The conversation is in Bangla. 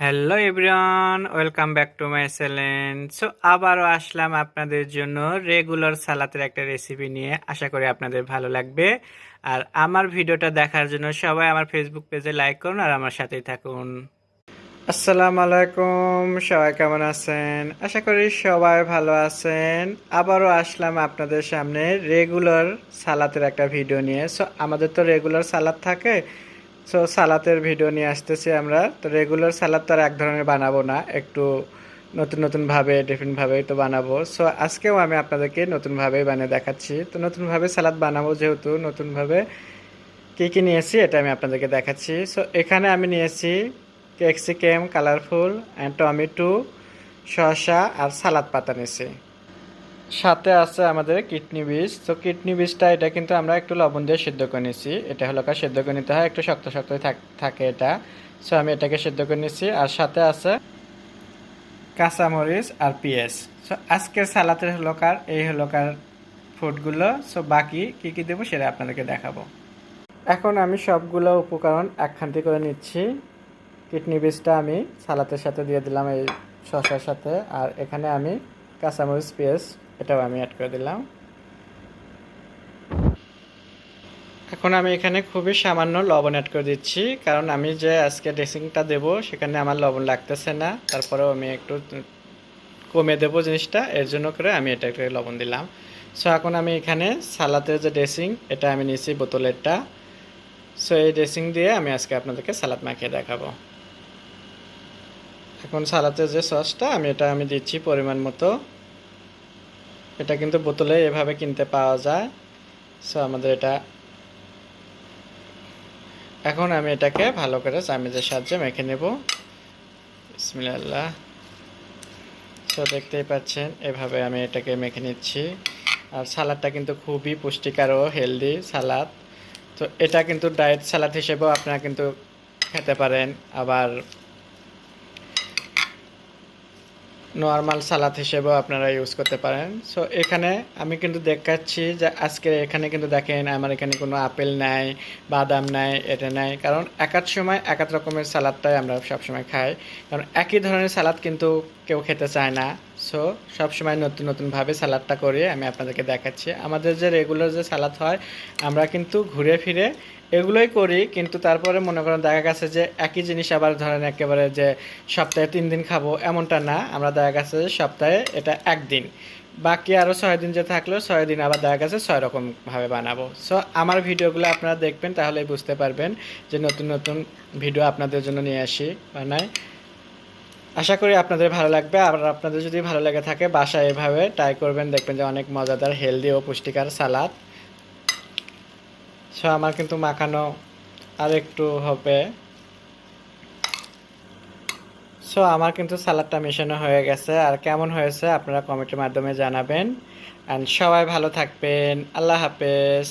Hello everyone welcome back to my channel so আবারও আসলাম আপনাদের জন্য রেগুলার সালাতের একটা রেসিপি নিয়ে। আশা করি আপনাদের ভালো লাগবে। আর আমার ভিডিওটা দেখার জন্য সবাই আমার ফেসবুক পেজে লাইক করুন আর আমার সাথেই থাকুন। আসসালামু আলাইকুম। সবাই কেমন আছেন? আশা করি সবাই ভালো আছেন। আবারও আসলাম আপনাদের সামনে রেগুলার সালাতের একটা ভিডিও নিয়ে। সো আমাদের তো রেগুলার সালাদ থাকে। সো সালাতের ভিডিও নিয়ে আসতেছি আমরা। তো রেগুলার সালাদ তো আর এক ধরনের বানাবো না, একটু নতুন নতুনভাবে ডিফারেন্টভাবে তো বানাবো। সো আজকেও আমি আপনাদেরকে নতুনভাবেই বানিয়ে দেখাচ্ছি। তো নতুনভাবে সালাদ বানাবো যেহেতু নতুনভাবে কী কী নিয়েছি এটা আমি আপনাদেরকে দেখাচ্ছি। সো এখানে আমি নিয়েছি ক্যাপসিকাম কালারফুল অ্যান্ড টমেটো শসা, আর সালাদ পাতা নিয়েছি। সাথে আছে আমাদের কিডনি বীজ। তো কিডনি বীজটা, এটা কিন্তু আমরা একটু লবণ দিয়ে সিদ্ধ করে নিয়েছি এটা হলো কার সিদ্ধ করে নিতে হয়, একটু শক্ত শক্ত থাকে এটা। সো আমি এটাকে সিদ্ধ করে নিয়েছি আর সাথে আছে কাঁচামরিচ আর পেঁয়াজ। সো আজকের সালাতের হলো কার, এই হলো কার ফুডগুলো। সো বাকি কি কি দেবো সেটা আপনাদেরকে দেখাবো। এখন আমি সবগুলো উপকরণ একখান্তি করে নিচ্ছি। কিডনি বীজটা আমি সালাতের সাথে দিয়ে দিলাম এই শসার সাথে। আর এখানে আমি কাঁচামরিচ, পেঁয়াজ এটাও আমি অ্যাড করে দিলাম। এখন আমি এখানে খুবই সামান্য লবণ অ্যাড করে দিচ্ছি, কারণ আমি যে আজকে ড্রেসিংটা দেব সেখানে আমার লবণ লাগতেছে না, তারপরেও আমি একটু কমে দেবো জিনিসটা, এর জন্য করে আমি এটা একটু লবণ দিলাম। সো এখন আমি এখানে সালাতের যে ড্রেসিং এটা আমি নিয়েছি বোতলেরটা। সো এই ড্রেসিং দিয়ে আমি আজকে আপনাদেরকে সালাদ মাখিয়ে দেখাবো। এখন সালাতের যে সসটা আমি এটা আমি দিচ্ছি পরিমাণ মতো। এটা কিন্তু বোতলে এভাবে কিনতে পাওয়া যায়। সো আমাদের এটা এখন আমি এটাকে ভালো করে চামিজের সাহায্যে মেখে নেব। বিসমিল্লাহ। সো দেখতেই পাচ্ছেন, এভাবে আমি এটাকে মেখে নিচ্ছি। আর সালাদটা কিন্তু খুবই পুষ্টিকর ও হেলদি সালাদ। তো এটা কিন্তু ডায়েট সালাদ হিসেবেও আপনারা কিন্তু খেতে পারেন। আবার নর্মাল সালাদ হিসেবেও আপনারা ইউজ করতে পারেন। সো এখানে আমি কিন্তু দেখাচ্ছি যে আজকে এখানে কিন্তু দেখেন আমার এখানে কোনো আপেল নাই, বাদাম নাই, এটা নাই। কারণ এক সময় এক রকমের সালাদটাই আমরা সবসময় খাই। কারণ একই ধরনের সালাদ কিন্তু কেউ খেতে চায় না। সো সবসময় নতুন, নতুনভাবে সালাদটা করে আমি আপনাদেরকে দেখাচ্ছি। আমাদের যে রেগুলার যে সালাদ হয়, আমরা কিন্তু ঘুরে ফিরে এগুলোই করি, কিন্তু তারপরে মনে করেন দেখা গেছে যে একই জিনিস আবার ধরেন একেবারে যে সপ্তাহে তিন দিন খাব, এমনটা না। আমরা দেখা গেছে যে সপ্তাহে এটা একদিন। বাকি আরও ছয় দিন যে থাকলেও ছয় দিন আবার দেখা গেছে ছয় রকমভাবে বানাবো। সো আমার ভিডিওগুলো আপনারা দেখবেন, তাহলেই বুঝতে পারবেন যে নতুন নতুন ভিডিও আপনাদের জন্য নিয়ে আসি, বানাই। আশা করি আপনাদের ভালো লাগবে। আর আপনাদের যদি ভালো লেগে থাকে, বাসায় এভাবে ট্রাই করবেন। দেখবেন যে অনেক মজাদার হেলদি ও পুষ্টিকর সালাদ। সো আমার কিন্তু মাখানো আর একটু হবে। সো আমার কিন্তু সালাদটা মেশানো হয়ে গেছে। আর কেমন হয়েছে আপনারা কমেন্টের মাধ্যমে জানাবেন। অ্যান্ড সবাই ভালো থাকবেন। আল্লাহ হাফেজ।